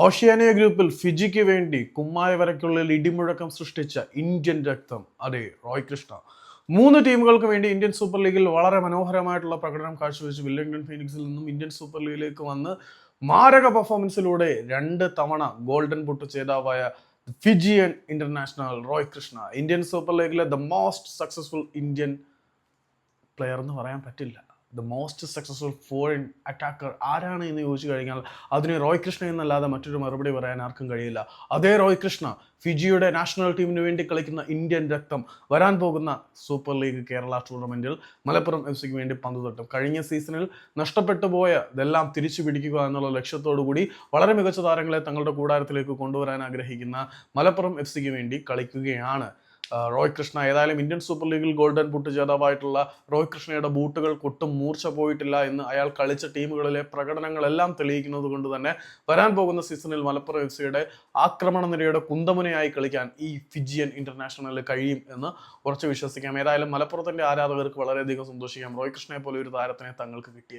Oceania ഗ്രൂപ്പിൽ ഫിജിക്ക് വേണ്ടി കുമ്മായ വരയ്ക്കുള്ളിൽ ഇടിമുഴക്കം സൃഷ്ടിച്ച ഇന്ത്യൻ രക്തം. അതെ റോയ് കൃഷ്ണ. മൂന്ന് ടീമുകൾക്ക് വേണ്ടി ഇന്ത്യൻ സൂപ്പർ ലീഗിൽ വളരെ മനോഹരമായിട്ടുള്ള പ്രകടനം കാഴ്ചവെച്ച് വില്ലിംഗ്ടൺ ഫീനിക്സിൽ നിന്നും ഇന്ത്യൻ സൂപ്പർ ലീഗിലേക്ക് വന്ന് മാരക പെർഫോമൻസിലൂടെ രണ്ട് തവണ ഗോൾഡൻ ബുട്ട് ജേതാവായ Fijian international Roy Krishna. Indian super ലീഗിലെ the most successful Indian player എന്ന് പറയാൻ പറ്റില്ല. The most successful foreign attacker ആരാണ് എന്ന് ചോദിച്ചു കഴിഞ്ഞാൽ അതിന് റോയ് കൃഷ്ണ എന്നല്ലാതെ മറ്റൊരു മറുപടി പറയാൻ ആർക്കും കഴിയില്ല. അതേ റോയ് കൃഷ്ണ ഫിജിയുടെ നാഷണൽ ടീമിന് വേണ്ടി കളിക്കുന്ന ഇന്ത്യൻ രക്തം വരാൻ പോകുന്ന സൂപ്പർ ലീഗ് കേരള ടൂർണമെന്റിൽ മലപ്പുറം എഫ് സിക്ക് വേണ്ടി പന്ത് തട്ടും. കഴിഞ്ഞ സീസണിൽ നഷ്ടപ്പെട്ടു പോയ ഇതെല്ലാം തിരിച്ചു പിടിക്കുക എന്നുള്ള ലക്ഷ്യത്തോടു കൂടി വളരെ മികച്ച താരങ്ങളെ തങ്ങളുടെ കൂടാരത്തിലേക്ക് കൊണ്ടുവരാൻ ആഗ്രഹിക്കുന്ന മലപ്പുറം എഫ് സിക്ക് വേണ്ടി കളിക്കുകയാണ്. റോയ് കൃഷ്ണ ഏതായാലും ഇന്ത്യൻ സൂപ്പർ ലീഗിൽ ഗോൾഡൻ ബൂട്ട് ജേതാവായിട്ടുള്ള റോയ് കൃഷ്ണയുടെ ബൂട്ടുകൾ കൊട്ടും മൂർച്ച പോയിട്ടില്ല എന്ന് അയാൾ കളിച്ച ടീമുകളിലെ പ്രകടനങ്ങളെല്ലാം തെളിയിക്കുന്നത് കൊണ്ട് തന്നെ വരാൻ പോകുന്ന സീസണിൽ മലപ്പുറം എഫ് സിയുടെ ആക്രമണ നിരയുടെ കുന്തമുനയായി കളിക്കാൻ ഈ ഫിജിയൻ ഇന്റർനാഷണലിൽ കഴിയും എന്ന് ഉറച്ചു വിശ്വസിക്കാം. ഏതായാലും മലപ്പുറത്തിന്റെ ആരാധകർക്ക് വളരെയധികം സന്തോഷിക്കാം. റോയ് കൃഷ്ണയെ പോലെ ഒരു താരത്തിനെ തങ്ങൾക്ക് കിട്ടിയത്